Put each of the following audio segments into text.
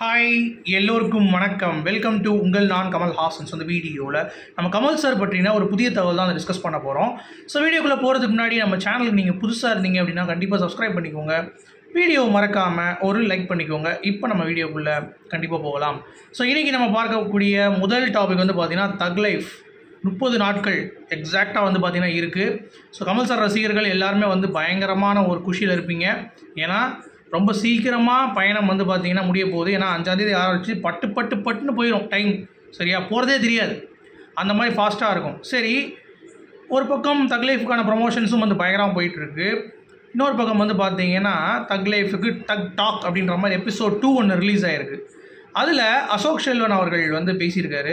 Hi எல்லோருக்கும் வணக்கம். Welcome to உங்கள் நான் கமல் ஹாசன்ஸ் அந்த வீடியோவில் நம்ம கமல் சார் பற்றினா ஒரு புதிய தகவல் தான் டிஸ்கஸ் பண்ண போகிறோம் ஸோ வீடியோக்குள்ளே போகிறதுக்கு முன்னாடி நம்ம சேனலுக்கு நீங்கள் புதுசாக இருந்தீங்க அப்படின்னா கண்டிப்பாக சப்ஸ்கிரைப் பண்ணிக்கோங்க. வீடியோ மறக்காமல் ஒரு லைக் பண்ணிக்கோங்க. இப்போ நம்ம வீடியோக்குள்ளே கண்டிப்பாக போகலாம். ஸோ இன்றைக்கி நம்ம பார்க்கக்கூடிய முதல் டாபிக் வந்து பார்த்திங்கன்னா தக் லைஃப் முப்பது நாட்கள் எக்ஸாக்டாக வந்து பார்த்திங்கன்னா இருக்குது ஸோ கமல் சார் ரசிகர்கள் எல்லாருமே வந்து பயங்கரமான ஒரு குஷியில் இருப்பீங்க. ஏன்னா ரொம்ப சீக்கிரமாக பயணம் வந்து பார்த்திங்கன்னா முடிய போகுது. ஏன்னா அஞ்சாந்தேதி ஆரம்பிச்சு பட்டு பட்டு பட்டுன்னு போயிடும் டைம் சரியா? போகிறதே தெரியாது. அந்த மாதிரி ஃபாஸ்ட்டாக இருக்கும். சரி ஒரு பக்கம் தக் லைஃபுக்கான ப்ரொமோஷன்ஸும் வந்து பயங்கரமாக போயிட்டுருக்கு. இன்னொரு பக்கம் வந்து பார்த்தீங்கன்னா தக் லைஃபுக்கு தக் டாக் அப்படின்ற மாதிரி எபிசோட் டூ ஒன்று ரிலீஸ் ஆகிருக்கு அதில் அசோக் செல்வன் அவர்கள் வந்து பேசியிருக்காரு.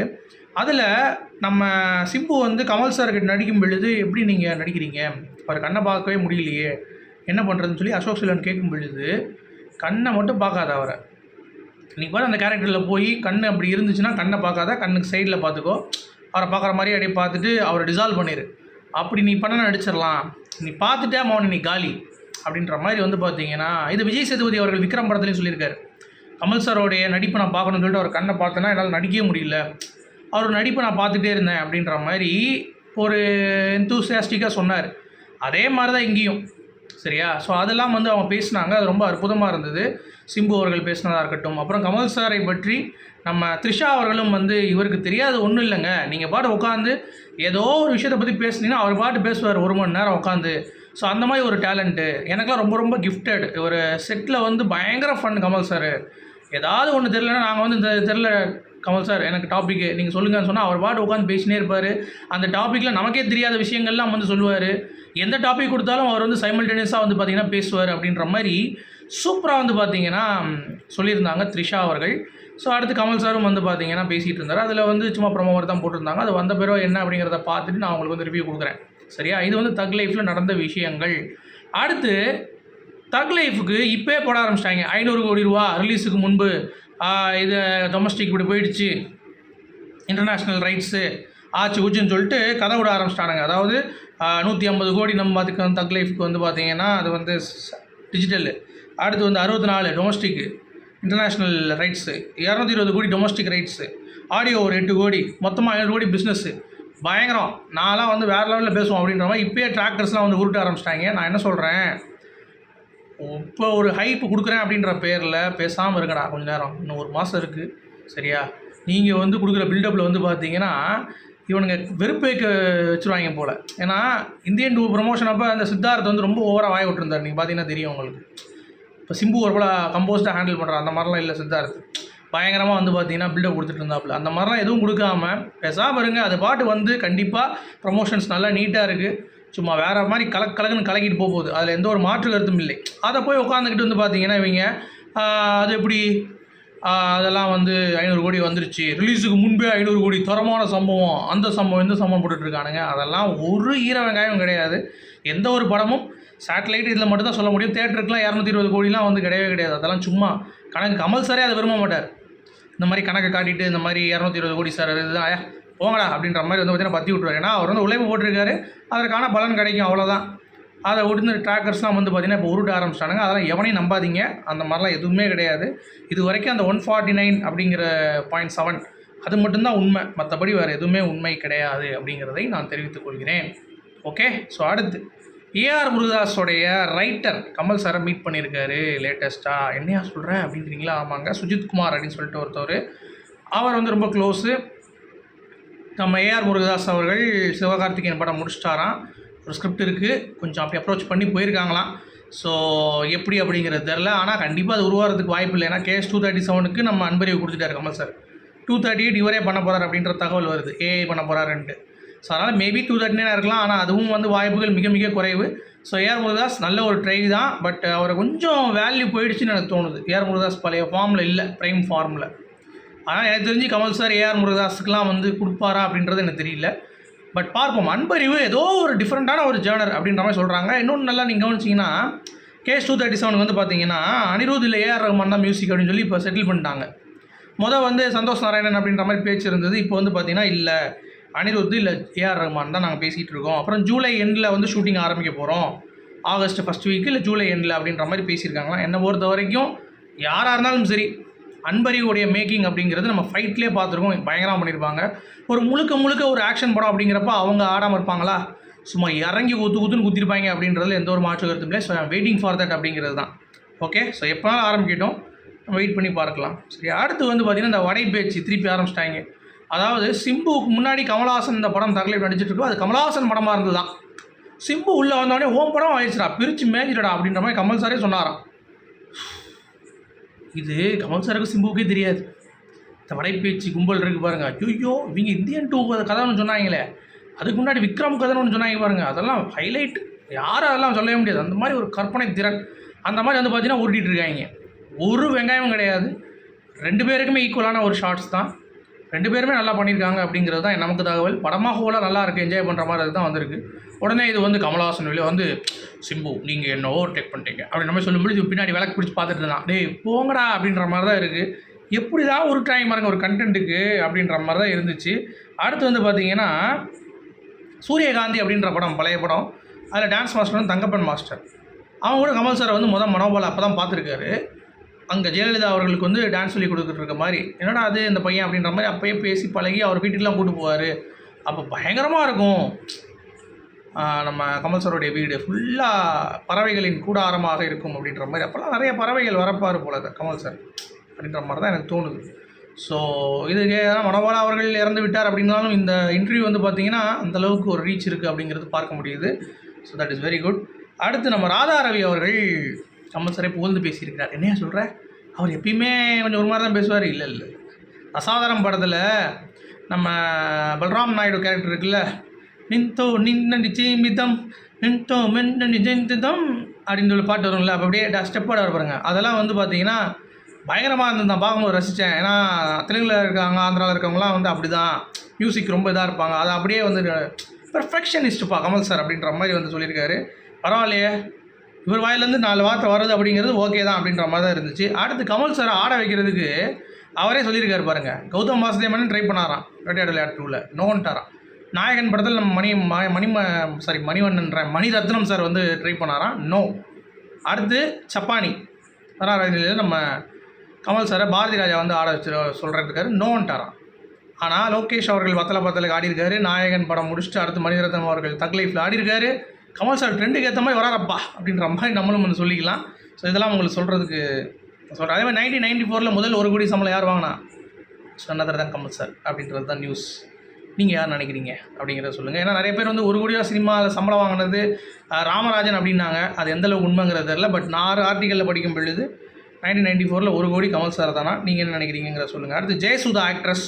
அதில் நம்ம சிம்பு வந்து கமல் சார்கிட்ட நடிக்கும் பொழுது எப்படி நீங்கள் நடிக்கிறீங்க? அவர் கண்ணை பார்க்கவே முடியலையே. என்ன பண்ணுறதுன்னு சொல்லி அசோக் சிலன் கேட்கும் பொழுது கண்ணை மட்டும் பார்க்காத அவரை. நீ பாரு அந்த கேரக்டரில் போய் கண் அப்படி இருந்துச்சுன்னா கண்ணை பார்க்காத கண்ணுக்கு சைடில் பார்த்துக்கோ. அவரை பார்க்குற மாதிரி அப்படியே பார்த்துட்டு அவரை டிசால்வ் பண்ணிடு அப்படி நீ பண்ண நடிச்சிடலாம். நீ பார்த்துட்டே அவனை நீ காலி. அப்படின்ற மாதிரி வந்து பார்த்தீங்கன்னா இது விஜய் சேதுபதி அவர்கள் விக்ரம் படத்துலேயும் சொல்லியிருக்காரு. கமல் சாரோடைய நடிப்பை நான் பார்க்கணும்னு சொல்லிட்டு அவர் கண்ணை பார்த்தேன்னா என்னால் நடிக்கவே முடியல. அவர் நடிப்பை நான் பார்த்துட்டே இருந்தேன் அப்படின்ற மாதிரி ஒரு எந்தூசியாஸ்டிக்காக சொன்னார். அதே மாதிரி தான் இங்கேயும். சரியா? ஸோ அதெல்லாம் வந்து அவங்க பேசினாங்க. அது ரொம்ப அற்புதமாக இருந்தது. சிம்பு அவர்கள் பேசினதாக இருக்கட்டும். அப்புறம் கமல் சாரை பற்றி நம்ம த்ரிஷா அவர்களும் வந்து இவருக்கு தெரியாது ஒன்றும் இல்லைங்க. நீங்கள் பாட்டு உட்காந்து ஏதோ ஒரு விஷயத்தை பற்றி பேசுனீங்கன்னா அவர் பாட்டு பேசுவார் ஒரு மணி நேரம் உட்காந்து ஸோ அந்த மாதிரி ஒரு டேலண்ட்டு எனக்குலாம் ரொம்ப ரொம்ப கிஃப்டட் ஒரு செட்டில் வந்து பயங்கர ஃபன் கமல் சார். ஏதாவது ஒன்று தெரிலன்னா நாங்கள் வந்து இந்த தெரில கமல் சார் எனக்கு டாப்பிக்கு நீங்கள் சொல்லுங்கன்னு சொன்னால் அவர் பாட்டு உட்காந்து பேசினே இருப்பார். அந்த டாப்பிக்கில் நமக்கே தெரியாத விஷயங்கள்லாம் வந்து சொல்லுவார். எந்த டாபிக் கொடுத்தாலும் அவர் வந்து சைமல்டேனியஸாக வந்து பார்த்திங்கன்னா பேசுவார் அப்படின்ற மாதிரி சூப்பராக வந்து பார்த்திங்கன்னா சொல்லியிருந்தாங்க த்ரிஷா அவர்கள். ஸோ அடுத்து கமல் சாரும் வந்து பார்த்தீங்கன்னா பேசிகிட்டு இருந்தார். அதில் வந்து சும்மா ப்ரொமோவர் தான் போட்டிருந்தாங்க. அது வந்த பிறகு என்ன அப்படிங்கிறத பார்த்துட்டு நான் உங்களுக்கு வந்து ரிவ்யூ கொடுக்குறேன். சரியா? இது வந்து தக் லைஃப்பில் நடந்த விஷயங்கள். அடுத்து தக் லைஃபுக்கு இப்போயே போட ஆரம்பிச்சிட்டாங்க. ஐநூறு கோடி ரூபா ரிலீஸுக்கு முன்பு. இது டொமஸ்டிக் இப்படி போயிடுச்சு. இன்டர்நேஷ்னல் ரைட்ஸு ஆச்சு ஊச்சுன்னு சொல்லிட்டு கதை விட ஆரம்பிச்சிட்டானுங்க. அதாவது நூற்றி ஐம்பது கோடி நம்ம அதுக்கு தக் லைஃப்க்கு வந்து பார்த்திங்கன்னா அது வந்து டிஜிட்டலு அடுத்து வந்து அறுபத்தி நாலு டொமஸ்டிக்கு இன்டர்நேஷ்னல் ரைட்ஸு இரநூத்தி இருபது கோடி டொமஸ்டிக் ரைட்ஸு ஆடியோ ஒரு எட்டு கோடி. மொத்தமாக ஐநூறு கோடி பிஸ்னஸ்ஸு பயங்கரம். நான்லாம் வந்து வேறு லெவலில் பேசுவோம் அப்படின்ற மாதிரி இப்போயே டிராக்டர்ஸ்லாம் வந்து உருட்ட ஆரம்பிச்சிட்டாங்க. நான் என்ன சொல்கிறேன் இப்போ ஒரு ஹைப் கொடுக்குறேன் அப்படின்ற பேரில் பேசாமல் இருக்கடா கொஞ்ச நேரம். இன்னும் ஒரு மாதம் இருக்குது சரியா? நீங்கள் வந்து கொடுக்குற பில்டப்பில் வந்து பார்த்தீங்கன்னா இவனுங்க வெறுப்பேக்க வச்சுருவாங்க போல். ஏன்னா இந்தியன் டூ ப்ரொமோஷன் அப்போ அந்த சித்தார்த் வந்து ரொம்ப ஓவராக வாய் விட்டுருந்தார். நீங்கள் பார்த்தீங்கன்னா தெரியும் உங்களுக்கு. இப்போ சிம்பு ஒரு போல் கம்போஸ்டாக ஹேண்டில் பண்ணுறான் அந்த மாதிரிலாம் இல்லை சித்தார்த் பயங்கரமாக வந்து பார்த்தீங்கன்னா பில்டப் கொடுத்துட்டு இருந்தாப்புல அந்த மாதிரிலாம் எதுவும் கொடுக்காம பேசாமல் இருங்க. அது பாட்டு வந்து கண்டிப்பாக ப்ரமோஷன்ஸ் நல்லா நீட்டாக இருக்குது சும்மா வேறு மாதிரி கலக் கலக்குன்னு கலக்கிட்டு போக போகுது அதில் எந்த ஒரு மாற்று கருத்தும் இல்லை. அதை போய் உட்காந்துக்கிட்டு வந்து பார்த்தீங்கன்னா இவங்க அது எப்படி? அதெல்லாம் வந்து ஐநூறு கோடி வந்துருச்சு. ரிலீஸுக்கு முன்பே ஐநூறு கோடி தரமான சம்பவம். அந்த சம்பவம் இந்த சம்பவம் போட்டுட்டு இருக்கானுங்க அதெல்லாம் ஒரு ஈர வெங்காயம் கிடையாது. எந்த ஒரு படமும் சேட்டலைட் இதில் மட்டும்தான் சொல்ல முடியும். தேட்டருக்குலாம் இரநூத்தி இருபது கோடிலாம் வந்து கிடையவே கிடையாது. அதெல்லாம் சும்மா கணக்கு கமல் சாரே அதை விரும்ப மாட்டார். இந்த மாதிரி கணக்கை காட்டிட்டு இந்த மாதிரி இரநூத்தி இருபது கோடி சார் இதுதான் போங்கடா அப்படின்ற மாதிரி வந்து பார்த்தீங்கன்னா பற்றி விட்ருவாரு ஏன்னா அவர் வந்து உழைப்பு போட்டிருக்காரு. அதற்கான பலன் கிடைக்கும் அவ்வளோதான் அதை விட்டு ட்ராக்கர்ஸ்லாம் வந்து பார்த்திங்கன்னா இப்போ உருட்ட ஆரம்பிச்சிட்டானுங்க. அதெல்லாம் எவனையும் நம்பாதீங்க. அந்த மாதிரிலாம் எதுவுமே கிடையாது. இது வரைக்கும் அந்த ஒன் ஃபார்ட்டி நைன் அப்படிங்கிற பாயிண்ட் செவன் அது மட்டும்தான் உண்மை. மற்றபடி வேறு எதுவுமே உண்மை கிடையாது அப்படிங்கிறதை நான் தெரிவித்துக் கொள்கிறேன். ஓகே ஸோ அடுத்து. ஏஆர் முருகதாஸோடைய ரைட்டர் கமல் சாரை மீட் பண்ணியிருக்காரு லேட்டஸ்ட்டாக என்னையா சொல்கிறேன் அப்படின்றீங்களா ஆமாங்க. சுஜித் குமார் அப்படின்னு சொல்லிட்டு ஒருத்தவர். அவர் வந்து ரொம்ப க்ளோஸு நம்ம ஏஆர் முருகதாஸ் அவர்கள் சிவகார்த்திகேயன் படம் முடிச்சிட்டாராம். ஒரு ஸ்கிரிப்ட் இருக்குது கொஞ்சம் அப்படி அப்ரோச் பண்ணி போயிருக்காங்களாம். ஸோ எப்படி அப்படிங்கிறது தெரில ஆனால் கண்டிப்பாக அது உருவாகிறதுக்கு வாய்ப்பு இல்லை. ஏன்னா கேஎஸ் டூ தேர்ட்டி செவனுக்கு நம்ம அன்பறிவு கொடுத்துட்டாரு Kamal sir two thirty eight இவரே பண்ண போகிறார் அப்படின்ற தகவல் வருது. ஏஐ பண்ண போகிறாருன்ட்டு ஸோ அதனால் மேபி டூ தேர்ட்டி இருக்கலாம். ஆனால் அதுவும் வந்து வாய்ப்புகள் மிக மிக குறைவு. ஸோ ஏஆர் முருகதாஸ் நல்ல ஒரு ட்ரை தான். பட் அவரை கொஞ்சம் வேல்யூ போயிடுச்சுன்னு எனக்கு தோணுது. ஏஆர் முருகதாஸ் பழைய ஃபார்மில் இல்லை ப்ரைம் ஃபார்மில் ஆனால் எனக்கு தெரிஞ்சு கமல் சார் ஏஆர் முருகதாஸுக்கெலாம் வந்து கொடுப்பாரா அப்படின்றது எனக்கு தெரியல. பட் பார்ப்போம். அன்பறிவு ஏதோ ஒரு டிஃப்ரெண்ட்டான ஒரு ஜேர்னர் அப்படின்ற மாதிரி சொல்கிறாங்க இன்னொன்று நல்லா நீங்கள் கவனிச்சிங்கன்னா கேஸ் டூ தேர்ட்டி செவனுக்கு வந்து பார்த்தீங்கன்னா அனிருத் இல்லை ஏஆர் ரஹ்மான் தான் மியூசிக் அப்படின்னு சொல்லி இப்போ செட்டில் பண்ணிட்டாங்க. மொதல் வந்து சந்தோஷ் நாராயணன் அப்படின்ற மாதிரி பேச்சு இருந்தது. இப்போ வந்து பார்த்தீங்கன்னா இல்லை. அனிருத் இல்லை ஏஆர் ரஹ்மான் தான் நாங்கள் பேசிகிட்டு இருக்கோம். அப்புறம் ஜூலை எண்டில் வந்து ஷூட்டிங் ஆரம்பிக்க போகிறோம் ஆகஸ்ட் ஃபஸ்ட் வீக் இல்லை ஜூலை எண்டில் அப்படின்ற மாதிரி பேசியிருக்காங்களா என்னை பொறுத்த வரைக்கும் யாராக இருந்தாலும் சரி அன்பறிவுடைய மேக்கிங் அப்படிங்கிறது நம்ம ஃபைட்லேயே பார்த்துருக்கோம். பயங்கரமாக பண்ணியிருப்பாங்க ஒரு முழுக்க முழுக்க ஒரு ஆக்ஷன் படம் அப்படிங்கிறப்ப அவங்க ஆடாமல் இருப்பாங்களா? சும்மா இறங்கி குத்து குத்துன்னு குத்திருப்பாங்க அப்படின்றதுல எந்த ஒரு மாற்று கருத்தும் இல்லை. ஸோ வெயிட்டிங் ஃபார் தட் அப்படிங்கிறது தான். ஓகே ஸோ எப்போனாலும் ஆரம்பிக்கிட்டோம். நம்ம வெயிட் பண்ணி பார்க்கலாம். சரி அடுத்து வந்து பார்த்திங்கன்னா இந்த வடை பேச்சு திருப்பி ஆரம்பிச்சிட்டாங்க. அதாவது சிம்புவுக்கு முன்னாடி கமலஹாசன் இந்த படம் தகலை நடிச்சிட்டு இருக்கோம் அது கமலஹாசன் படமாக இருந்தது தான். சிம்பு உள்ளே வந்தோடனே ஓம் படம் ஆயிடுச்சுடா பிரித்து மேஞ்சிடா அப்படின்ற மாதிரி கமல் சாரே சொன்னாராம். இது கமல் சாருக்கு சிம்புவுக்கே தெரியாது. இந்த வடைப்பேச்சு கும்பல் இருக்கு பாருங்க. ஐயோ இவங்க இந்தியன் டூ கதை ஒன்று சொன்னாங்களே. அதுக்கு முன்னாடி விக்ரம் கதைன்னு ஒன்று சொன்னாங்க பாருங்க. அதெல்லாம் ஹைலைட் யாரும் அதெல்லாம் சொல்லவே முடியாது. அந்த மாதிரி ஒரு கற்பனை திறன். அந்த மாதிரி வந்து பார்த்தீங்கன்னா உருட்டிகிட்டு இருக்காங்க. ஒரு வெங்காயமும் கிடையாது. ரெண்டு பேருக்குமே ஈக்குவலான ஒரு ஷார்ட்ஸ் தான். ரெண்டு பேருமே நல்லா பண்ணியிருக்காங்க அப்படிங்கிறது தான் நமக்கு தகவல். படமாக ஹோலாக நல்லா இருக்குது என்ஜாய் பண்ணுற மாதிரி தான் வந்திருக்கு. உடனே இது வந்து கமலஹாசன் வெளியே வந்து சிம்பு நீங்கள் என்ன ஓவர் டேக் பண்ணிட்டீங்க அப்படின்ற மாதிரி சொல்லும்போது பின்னாடி விளக்கு பிடிச்சி பார்த்துட்டு இருந்தான். டேய் போங்கடா அப்படின்ற மாதிரி தான் இருக்குது எப்படி தான் ஒரு டைம் பாருங்க ஒரு கண்டென்ட்டுக்கு அப்படின்ற மாதிரி தான் இருந்துச்சு. அடுத்து வந்து பார்த்தீங்கன்னா சூரியகாந்தி அப்படின்ற படம் பழைய படம். அதில் டான்ஸ் மாஸ்டர் வந்து தங்கப்பன் மாஸ்டர் அவங்க கூட கமல் சாரை வந்து மொதல் மனோபால் அப்போ தான் பார்த்துருக்காரு. அங்கே ஜெயலலிதா அவர்களுக்கு வந்து டான்ஸ் சொல்லி கொடுத்துட்டு இருக்க மாதிரி. என்னடா அது இந்த பையன் அப்படின்ற மாதிரி அப்பயே பேசி பழகி அவர் வீட்டுக்கெலாம் கூட்டு போவார். அப்போ பயங்கரமாக இருக்கும். நம்ம கமல் சாருடைய வீடு ஃபுல்லாக பறவைகளின் கூடாரமாக இருக்கும் அப்படின்ற மாதிரி. அப்போல்லாம் நிறைய பறவைகள் வரப்பார் போல கமல் சார் அப்படின்ற மாதிரி தான் எனக்கு தோணுது. ஸோ இதுக்கு மனோபாலா அவர்கள் இறந்து விட்டார் அப்படின்னாலும் இந்த இன்டர்வியூ வந்து பார்த்தீங்கன்னா அந்தளவுக்கு ஒரு ரீச் இருக்குது அப்படிங்கிறது பார்க்க முடியுது. So that is very good அடுத்து நம்ம ராதா ரவி அவர்கள் கமல் சாரை புகழ்ந்து பேசியிருக்கிறார். என்னையா சொல்கிற அவர் எப்பயுமே கொஞ்சம் ஒரு மாதிரி தான் பேசுவார். இல்லை இல்லை. அசாதாரம் படத்தில் நம்ம பல்ராம் நாயுடு கேரக்டர் இருக்குல்ல நின்தோ நின்ன நிச்சயமிதம் நின்தோ மென்ன நிஜந்திதம் அப்படின்னு சொல்லி பாட்டு வரும்ல அப்போ அப்படியே ஸ்டெப்போட வர பாருங்க. அதெல்லாம் வந்து பார்த்தீங்கன்னா பயங்கரமாக இருந்து நான் பார்க்கும்போது ரசித்தேன் ஏன்னா தெலுங்கில் இருக்காங்க ஆந்திராவில் இருக்கவங்களாம் வந்து அப்படி தான் மியூசிக் ரொம்ப இதாக இருப்பாங்க. அதை அப்படியே வந்து பெர்ஃபெக்ஷனிஸ்ட்டுப்பா கமல் சார் அப்படின்ற மாதிரி வந்து சொல்லியிருக்காரு. பரவாயில்லையே. இவர் வாயிலேருந்து நாலு வார்த்தை வர்றது அப்படிங்கிறது ஓகே தான் அப்படின்ற மாதிரி தான் இருந்துச்சு. அடுத்து கமல் சார் ஆட வைக்கிறதுக்கு அவரே சொல்லியிருக்காரு பாருங்கள் கௌதம் வாசுதேவன் ட்ரை பண்ணாராம் வேட்டையாடு விளையாட்டு டூவில் நோன்ட்டாராம் நாயகன் படத்தில் நம்ம மணி மணி சாரி மணிவண்ணன்ற மணிரத்னம் சார் வந்து ட்ரை பண்ணாராம். நோ அடுத்து சப்பானி. வராதியில் நம்ம கமல் சாரை பாரதி ராஜா வந்து ஆட வச்சு சொல்கிறதுக்காரு நோன்ட்டாராம் ஆனால் லோகேஷ் அவர்கள் வத்தல பத்தலுக்கு ஆடிருக்காரு நாயகன் படம் முடிச்சுட்டு அடுத்து மணிரத்னம் அவர்கள் தக் லைஃப்பில் ஆடிருக்காரு கமல் சார் ட்ரெண்டுக்கு ஏற்ற மாதிரி வராரப்பா அப்படின்ற மாதிரி நம்மளும் ஒன்று சொல்லிக்கலாம். ஸோ இதெல்லாம் உங்களுக்கு சொல்கிறதுக்கு சொல்கிறேன் அதே மாதிரி நைன்டீன் நைன்டி ஃபோரில் முதல் ஒரு கோடி சம்பளம் யார் வாங்கினா? சொன்னதர் தான் கமல் சார் அப்படின்றது தான் நியூஸ் நீங்கள் யார் நினைக்கிறீங்க? அப்படிங்கிறத சொல்லுங்கள் ஏன்னா நிறைய பேர் வந்து ஒரு கோடியாக சினிமாவில் சம்பளம் வாங்கினது ராமராஜன் அப்படின்னாங்க. அது எந்த அளவுக்கு உண்மைங்கிறது தெரில பட் நான் ஆறு ஆர்டிக்கலில் படிக்கும் பொழுது நைன்டீன் நைன்டி ஃபோரில் ஒரு கோடி கமல் சார் தானா? நீங்கள் என்ன நினைக்கிறீங்கிற சொல்லுங்கள் அடுத்து ஜெயசுதா ஆக்ட்ரஸ்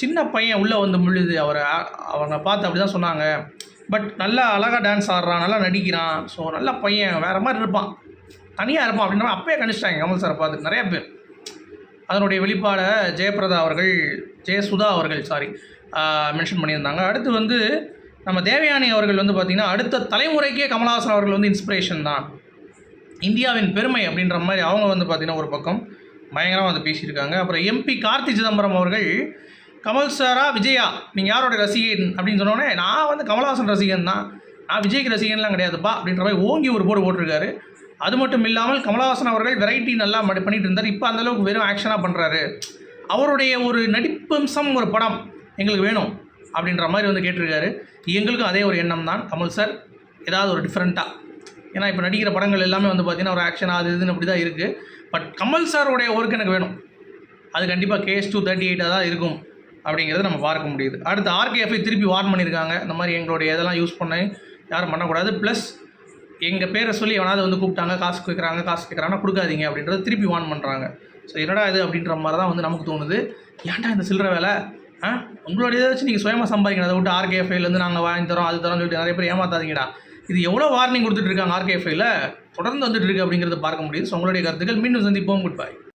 சின்ன பையன் உள்ளே வந்து முழுது அவரை அவங்க பார்த்து அப்படி தான் சொன்னாங்க. பட் நல்லா அழகாக டான்ஸ் ஆடுறான் நல்லா நடிக்கிறான். ஸோ நல்ல பையன் வேறு மாதிரி இருப்பான். தனியாக இருப்பான் அப்படின்ற மாதிரி அப்பயே கணிச்சிட்டாங்க கமல் சார் பார்த்து. நிறையா பேர். அதனுடைய வெளிப்பாடை ஜெயபிரதா அவர்கள் ஜெயசுதா அவர்கள் சாரி மென்ஷன் பண்ணியிருந்தாங்க. அடுத்து வந்து நம்ம தேவயானி அவர்கள் வந்து பார்த்திங்கன்னா அடுத்த தலைமுறைக்கே கமலஹாசன் அவர்கள் வந்து இன்ஸ்பிரேஷன் தான். இந்தியாவின் பெருமை அப்படின்ற மாதிரி அவங்க வந்து பார்த்திங்கன்னா ஒரு பக்கம் பயங்கரமாக வந்து பேசியிருக்காங்க. அப்புறம் எம்பி கார்த்தி சிதம்பரம் அவர்கள் கமல் சாரா விஜயா நீங்கள் யாரோட ரசிகன் அப்படின்னு சொன்னோடனே நான் வந்து கமலஹாசன் ரசிகன் தான். நான் விஜய்க்கு ரசிகன்லாம் கிடையாதுப்பா அப்படின்ற மாதிரி ஓங்கி ஒரு போர்டு போட்டிருக்காரு. அது மட்டும் இல்லாமல் கமலஹாசன் அவர்கள் வெரைட்டி நல்லா மடி- பண்ணிட்டு இருந்தார். இப்போ அந்தளவுக்கு வெறும் ஆக்ஷனாக பண்ணுறாரு அவருடைய ஒரு நடிப்பம்சம் ஒரு படம் எங்களுக்கு வேணும் அப்படின்ற மாதிரி வந்து கேட்டிருக்காரு. எங்களுக்கும் அதே ஒரு எண்ணம் தான். கமல் சார் ஏதாவது ஒரு டிஃப்ரெண்ட்டாக ஏன்னா இப்போ நடிக்கிற படங்கள் எல்லாமே வந்து பார்த்தீங்கன்னா ஒரு ஆக்ஷன் அது இதுன்னு அப்படி தான் இருக்குது பட் கமல் சாருடைய ஒர்க் எனக்கு வேணும். அது கண்டிப்பாக கேஎஸ் டூ தேர்ட்டி எயிட்டாக தான் இருக்கும். அப்படிங்கிறத நம்ம பார்க்க முடியுது. அடுத்து ஆர்கேஎஃப்ஐ திருப்பி வார்ன் பண்ணியிருக்காங்க. இந்த மாதிரி எங்களுடைய இதெல்லாம் யூஸ் பண்ணி யாரும் பண்ணக்கூடாது. ப்ளஸ் எங்கள் பேரை சொல்லி எவனாவது வந்து கூப்பிட்டாங்க காசு கேட்குறாங்க காசு கேட்குறாங்கன்னா கொடுக்காதீங்க அப்படின்றத திருப்பி வார்ன் பண்ணுறாங்க ஸோ என்னடா இது அப்படின்ற மாதிரி தான் வந்து நமக்கு தோணுது. ஏன்டா இந்த சில்லற வேலை? ஆ? உங்களுடைய இதை வச்சு நீங்கள் சுயமாக சம்பாதிக்கணும் அதை விட்டு ஆர்கேஎஃப்ஐலேருந்து நாங்கள் வாங்கி தரோம் அது தரோம்னு சொல்லிட்டு நிறைய பேர் ஏமாத்தாதீங்கடா. இது எவ்வளோ வார்னிங் கொடுத்துட்டு இருக்காங்க ஆர்கேஎஃப்ஐல தொடர்ந்து வந்துட்டு இருக்கு அப்படிங்கிறத பார்க்க முடியுது. ஸோ உங்களுடைய கருத்துக்கள் மீண்டும் சந்திப்போம். Good bye